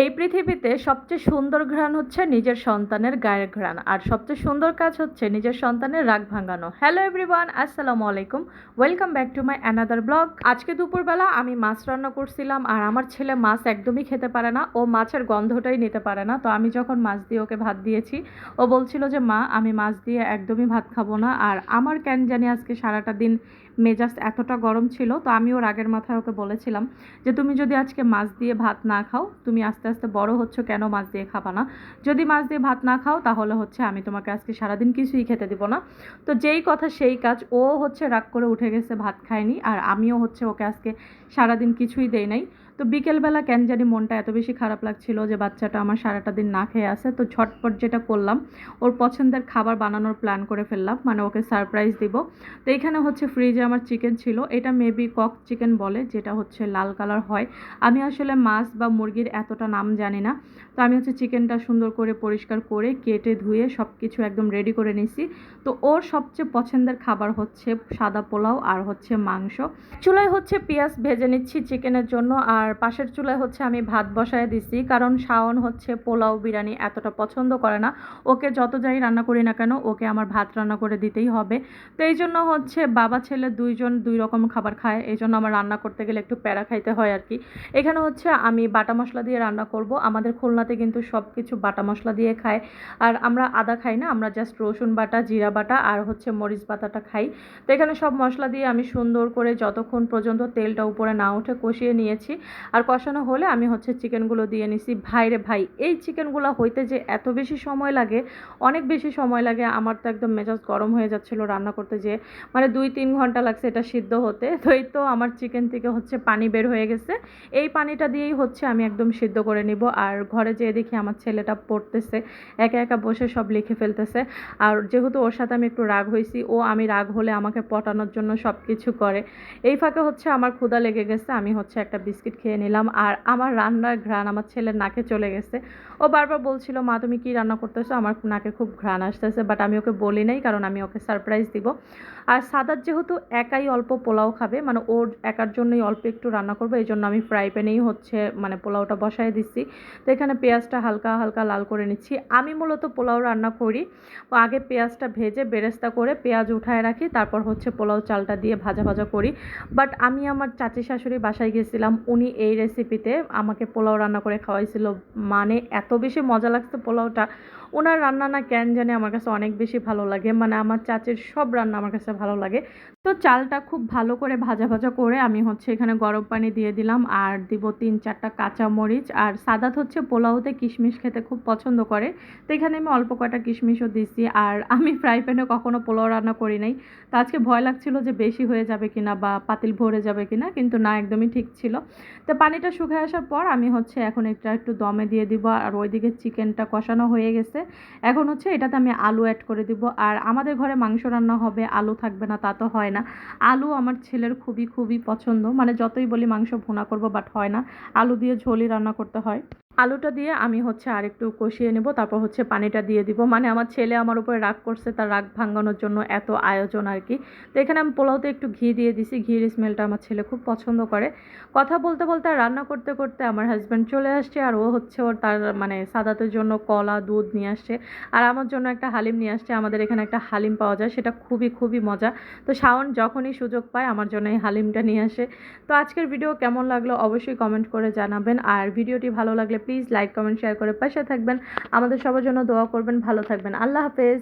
এই পৃথিবীতে সবচেয়ে সুন্দর ঘ্রাণ হচ্ছে নিজের সন্তানের গায়ের ঘ্রাণ, আর সবচেয়ে সুন্দর কাজ হচ্ছে নিজের সন্তানের রাগ ভাঙানো। হ্যালো এভরিওয়ান আসসালামু আলাইকুম। Welcome back to my another blog আজকে দুপুরবেলা আমি মাছ রান্না করছিলাম, আর আমার ছেলে মাছ একদমই খেতে পারে না। ও মাছের গন্ধটাই নিতে পারে না। তো আমি যখন মাছ দিয়ে ওকে ভাত দিয়েছি, ও বলছিল যে, মা, আমি মাছ দিয়ে একদমই ভাত খাব না। আর আমার কেন জানি আজকে সারাটা দিন মেজাজ এতটা গরম ছিল। তো আমি ওর আগের মাথায় ওকে বলেছিলাম যে, তুমি যদি আজকে মাছ দিয়ে ভাত না খাও, তুমি আস্তে আস্তে বড় হচ্ছ কেন মাছ দিয়ে খাবা না? যদি মাছ দিয়ে ভাত না খাও, তাহলে হচ্ছে আমি তোমাকে আজকে সারাদিন কিছুই খেতে দিব না। তো যেই কথা সেই কাজ, ও হচ্ছে রাগ করে উঠে গেছে ভাত খায়নি, আর আমিও হচ্ছে ওকে আজকে সারাদিন কিছুই দেই নাই। তো বিকেলবেলা কেন জানি মনটা এত বেশি খারাপ লাগছিল যে বাচ্চাটা আমার সারাটা দিন না খেয়ে আসে তো ঝটপট যেটা করলাম, ওর পছন্দের খাবার বানানোর প্ল্যান করে ফেললাম মানে ওকে সারপ্রাইজ দিব। তো এখানে হচ্ছে ফ্রিজে আমার চিকেন ছিল, এটা মেবি কক চিকেন বলে, যেটা হচ্ছে লাল কালার হয়। আমি আসলে মাছ বা মুরগির এতটা নাম জানি না। তো আমি হচ্ছে চিকেনটা সুন্দর করে পরিষ্কার করে কেটে ধুয়ে সব কিছু একদম রেডি করে নিছি। তো ওর সবচেয়ে পছন্দের খাবার হচ্ছে সাদা পোলাও আর হচ্ছে মাংস। চুলায় হচ্ছে পেঁয়াজ ভেজে নিচ্ছি চিকেনের জন্য আর পাশের চুলায় হচ্ছে আমি ভাত বসায় দিছি, কারণ শাওন হচ্ছে পোলাও বিরিয়ানি এতটা পছন্দ করে না। ওকে যত যাই রান্না করি না কেন, ওকে আমার ভাত রান্না করে দিতেই হবে। তো এই জন্য হচ্ছে বাবা ছেলে দুইজন দুই রকম খাবার খায়, এই জন্য আমার রান্না করতে গেলে একটু প্যারা খাইতে হয় আর কি। এখানে হচ্ছে আমি বাটা মশলা দিয়ে রান্না করব। আমাদের খুলনাতে কিন্তু সব কিছু বাটা মশলা দিয়ে খায়। আর আমরা আদা খাই না, আমরা জাস্ট রসুন বাটা, জিরা বাটা আর হচ্ছে মরিচ বাটাটা খাই। তো এখানে সব মশলা দিয়ে আমি সুন্দর করে যতক্ষণ পর্যন্ত তেলটা উপরে না উঠে কষিয়ে নিয়েছি আর কষানো হলে আমি হচ্ছে চিকেনগুলো দিয়ে নিছি। ভাইরে ভাই, এই চিকেনগুলো হইতে যে এত বেশি সময় লাগে, অনেক বেশি সময় লাগে, আমার তো একদম মেজাজ গরম হয়ে যাচ্ছিল রান্না করতে যে মানে দুই তিন ঘণ্টা লাগছে এটা সিদ্ধ হতে, তো এই তো আমার চিকেন থেকে হচ্ছে পানি বের হয়ে গেছে। এই পানিটা দিয়েই হচ্ছে আমি একদম সিদ্ধ করে নিব। আর ঘরে যেয়ে দেখি আমার ছেলেটা পড়তেছে, একা একা বসে সব লিখে ফেলতেছে। আর যেহেতু ওর সাথে আমি একটু রাগ হয়েছি ও আমি রাগ হলে আমাকে পটানোর জন্য সব কিছু করে। এই ফাঁকে হচ্ছে আমার ক্ষুদা লেগে গেছে, আমি হচ্ছে একটা বিস্কিট খেয়ে নিলাম। আর আমার রান্নার ঘ্রাণ আমার ছেলের নাকে চলে গেছে। ও বারবার বলছিল, মা, তুমি কি রান্না করতেছো? আমার নাকে খুব ঘ্রাণ আসতেছে বাট আমি ওকে বলি নাই কারণ আমি ওকে সারপ্রাইজ দিব। আর সাদার যেহেতু একাই অল্প পোলাও খাবে মানে ওর একার জন্যই অল্প একটু রান্না করব, এই জন্য আমি ফ্রাই প্যানেই হচ্ছে মানে পোলাওটা বসায় দিচ্ছি। তো এখানে পেঁয়াজটা হালকা হালকা লাল করে নিচ্ছি। আমি মূলত পোলাও রান্না করি। আগে পেঁয়াজটা ভেজে বেরেস্তা করে পেঁয়াজ উঠায় রাখি, তারপর হচ্ছে পোলাও চালটা দিয়ে ভাজা ভাজা করি। বাট আমি আমার চাচি শাশুড়ি বাসায় গেছিলাম, উনি এই রেসিপিতে আমাকে পোলাও রান্না করে খাওয়াইছিল। মানে এত বেশি মজা লাগতো পোলাওটা। ওনার রান্না না কেন জানে আমার কাছে অনেক বেশি ভালো লাগে। মানে আমার চাচের সব রান্না আমার কাছে ভালো লাগে। তো চালটা খুব ভালো করে ভাজা ভাজা করে আমি হচ্ছে এখানে গরম পানি দিয়ে দিলাম আর দিব তিন চারটা কাঁচা মরিচ। আর সাদাত হচ্ছে পোলাওতে কিশমিশ খেতে খুব পছন্দ করে। তো এখানে আমি অল্প কয়টা কিশমিশও দিছি আর আমি ফ্রাই প্যানে কখনো পোলাও রান্না করি নাই। তো আজকে ভয় লাগছিল যে বেশি হয়ে যাবে কিনা বা পাতিল ভরে যাবে কিনা, কিন্তু না, একদমই ঠিক ছিল। তো পানিটা শুকিয়ে আসার পর আমি হচ্ছে এখন এটা একটু দমে দিয়ে দিব। আর ওইদিকে চিকেনটা কষানো হয়ে গেছে। এখন হচ্ছে এটাতে আমি আলু অ্যাড করে দিব। আর আমাদের ঘরে মাংস রান্না হবে, আলু থাকবে না, তা তো হয় না। আলু আমার ছেলের খুবই খুবই পছন্দ। মানে যতই বলি মাংস ভোনা করব বাট হয় না। আলু দিয়ে ঝোলই রান্না করতে হয়। আলুটা দিয়ে আমি হচ্ছে আরেকটু কষিয়ে নেব, তারপর হচ্ছে পানিটা দিয়ে দিব। মানে আমার ছেলে আমার উপরে রাগ করছে, তার রাগ ভাঙানোর জন্য এত আয়োজন আর কি। তো এখানে আমি পোলাওতে একটু ঘি দিয়ে দিছি, ঘির স্মেলটা আমার ছেলে খুব পছন্দ করে। কথা বলতে বলতে আর রান্না করতে করতে আমার হাজব্যান্ড চলে আসছে, আর ও হচ্ছে ওর তার মানে সাদাতের জন্য কলা, দুধ নিয়ে আসছে। আর আমার জন্য একটা হালিম নিয়ে আসছে, আমাদের এখানে একটা হালিম পাওয়া যায়, সেটা খুবই খুবই মজা। তো শাওন যখনই সুযোগ পায়, আমার জন্য এই হালিমটা নিয়ে আসে। তো আজকের ভিডিও কেমন লাগল অবশ্যই কমেন্ট করে জানাবেন। আর ভিডিওটি ভালো লাগলে প্লিজ লাইক কমেন্ট শেয়ার করে পাশে থাকবেন। আমাদের সবার জন্য দোয়া করবেন, ভালো থাকবেন। আল্লাহ হাফেজ।